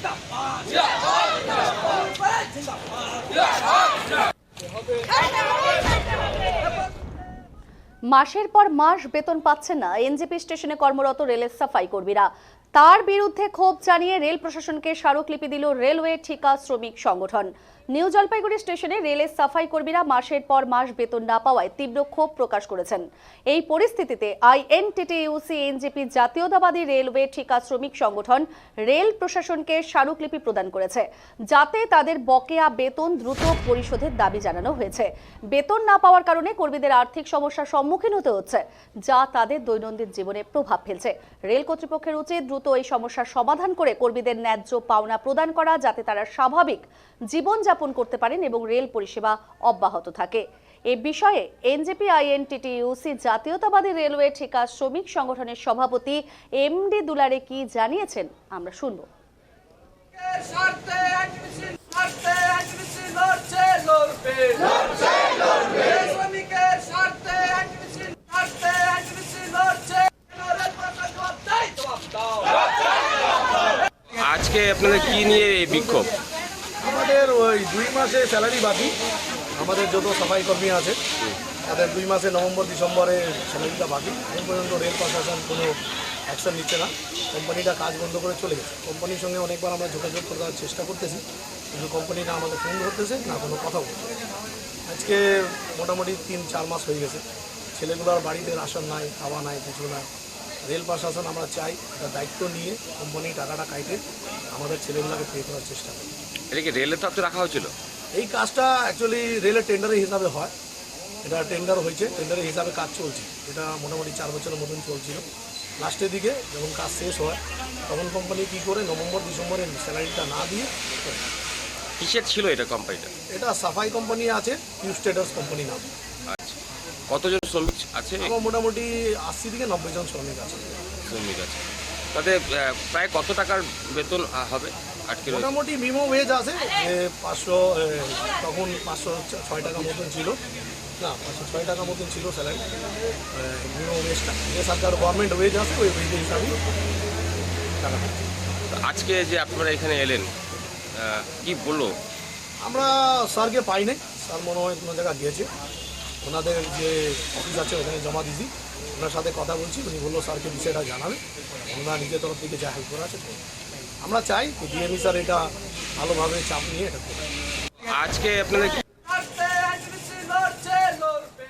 八戒八戒八戒八戒八戒八戒 মাসের পর মাস বেতন পাচ্ছেন না এনজেপি স্টেশনে কর্মরত রেলের সাফাই কর্মীরা। তার বিরুদ্ধে ক্ষোভ জানিয়ে রেল প্রশাসনকে স্মারকলিপি দিল রেলওয়ে ঠিকা শ্রমিক সংগঠন। নিউ জলপাইগুড়ি স্টেশনে রেলের সাফাই কর্মীরা মাসের পর মাস বেতন না পাওয়ায় তীব্র ক্ষোভ প্রকাশ করেছেন। এই পরিস্থিতিতে আইএনটিটিইউসি, এনজেপি জাতীয়তাবাদী রেলওয়ে ঠিকা শ্রমিক সংগঠন রেল প্রশাসনকে স্মারকলিপি প্রদান করেছে, যাতে তাদের বকেয়া বেতন দ্রুত পরিশোধের দাবি জানানো হয়েছে। বেতন না পাওয়ার কারণে কর্মীদের আর্থিক সমস্যার সম্মুখীন হতে হচ্ছে, যা তাদের দৈনন্দিন জীবনে প্রভাব ফেলছে। রেল কর্তৃপক্ষের উচিত দ্রুত এই সমস্যার সমাধান করে কর্মীদের ন্যায্য পাওনা প্রদান করা, যাতে তারা স্বাভাবিক জীবনযাপন করতে পারেন এবং রেল পরিষেবা অব্যাহত থাকে। এ বিষয়ে এনজেপি আইএনটিটিইউসি জাতীয়তাবাদী রেলওয়ে ঠিকা শ্রমিক সংগঠনের সভাপতি এমডি দুলারে কি জানিয়েছেন, আমরা শুনব। স্বার্থে আজকে আপনাদের কি নিয়ে এই বিক্ষোভ? আমাদের ওই দুই মাসে স্যালারি বাকি। আমাদের যত সাফাই কর্মী আছে, তাদের দুই মাসে নভেম্বর, ডিসেম্বরে স্যালারিটা বাকি। এখন পর্যন্ত রেল প্রশাসন কোনো অ্যাকশন নিচ্ছে না। কোম্পানিটা কাজ বন্ধ করে চলে গেছে। কোম্পানির সঙ্গে অনেকবার আমরা যোগাযোগ করার চেষ্টা করতেছি, কিন্তু কোম্পানি না আমাদের ফোন ধরতেছে না কোনো কথা বলছে। আজকে মোটামুটি তিন, চার মাস হয়ে গেছে। ছেলেগুলোর বাড়িতে রাশন নাই, খাওয়া নাই, কিছু নাই। রেল প্রশাসন আমরা চাই এটা দায়িত্ব নিয়ে কোম্পানি টাকাটা কাইটে আমাদের ছেলেগুলোকে পে করার চেষ্টা করে এটা কি রেলের তরফে রাখা হয়েছিল? এই কাজটা অ্যাকচুয়ালি রেলের টেন্ডারের হিসাবে হয়। এটা টেন্ডার হয়েছে টেন্ডারের হিসাবে কাজ চলছে। এটা মোটামুটি চার বছরের মতন চলছিল। লাস্টের দিকে যখন কাজ শেষ হয় তখন কোম্পানি কী করে নভেম্বর ডিসেম্বরে স্যালারিটা না দিয়ে। কিসের ছিল এটা কোম্পানিটা এটা সাফাই কোম্পানি আছে পিউ স্টেটাস কোম্পানি নাম। কতজন শ্রমিক আছে? আমার মোটামুটি আশি থেকে নব্বই জন শ্রমিক আছে। শ্রমিক আছে। তাতে প্রায় কত টাকার বেতন হবে আটকে মোটামুটি মিনিমাম ওয়েজ আছে পাঁচশো তখন পাঁচশো ছয় টাকা মতন ছিল। না পাঁচশো ছয় টাকা মতন ছিল স্যালারি মিনিমাম ওয়েজটা যে সরকার গভর্নমেন্ট ওয়েজ আছে ওই ওয়েজের হিসাবে টাকা আজকে যে আপনারা এখানে এলেন কি বলল আমরা স্যারকে পাই নাই স্যার মনে হয় কোনো জায়গায় গিয়েছে। ওনাদের যে অফিস আছে, ওখানে জমা দিয়েছি ওনার সাথে কথা বলছি, উনি বলল, স্যারকে বিষয়টা জানাবে। ওনারা নিজের তরফ থেকে যা হেল্প করা আছে আমরা চাই ডিএমই স্যার এটা ভালোভাবে চাপ নিয়ে এটা আজকে আপনাদের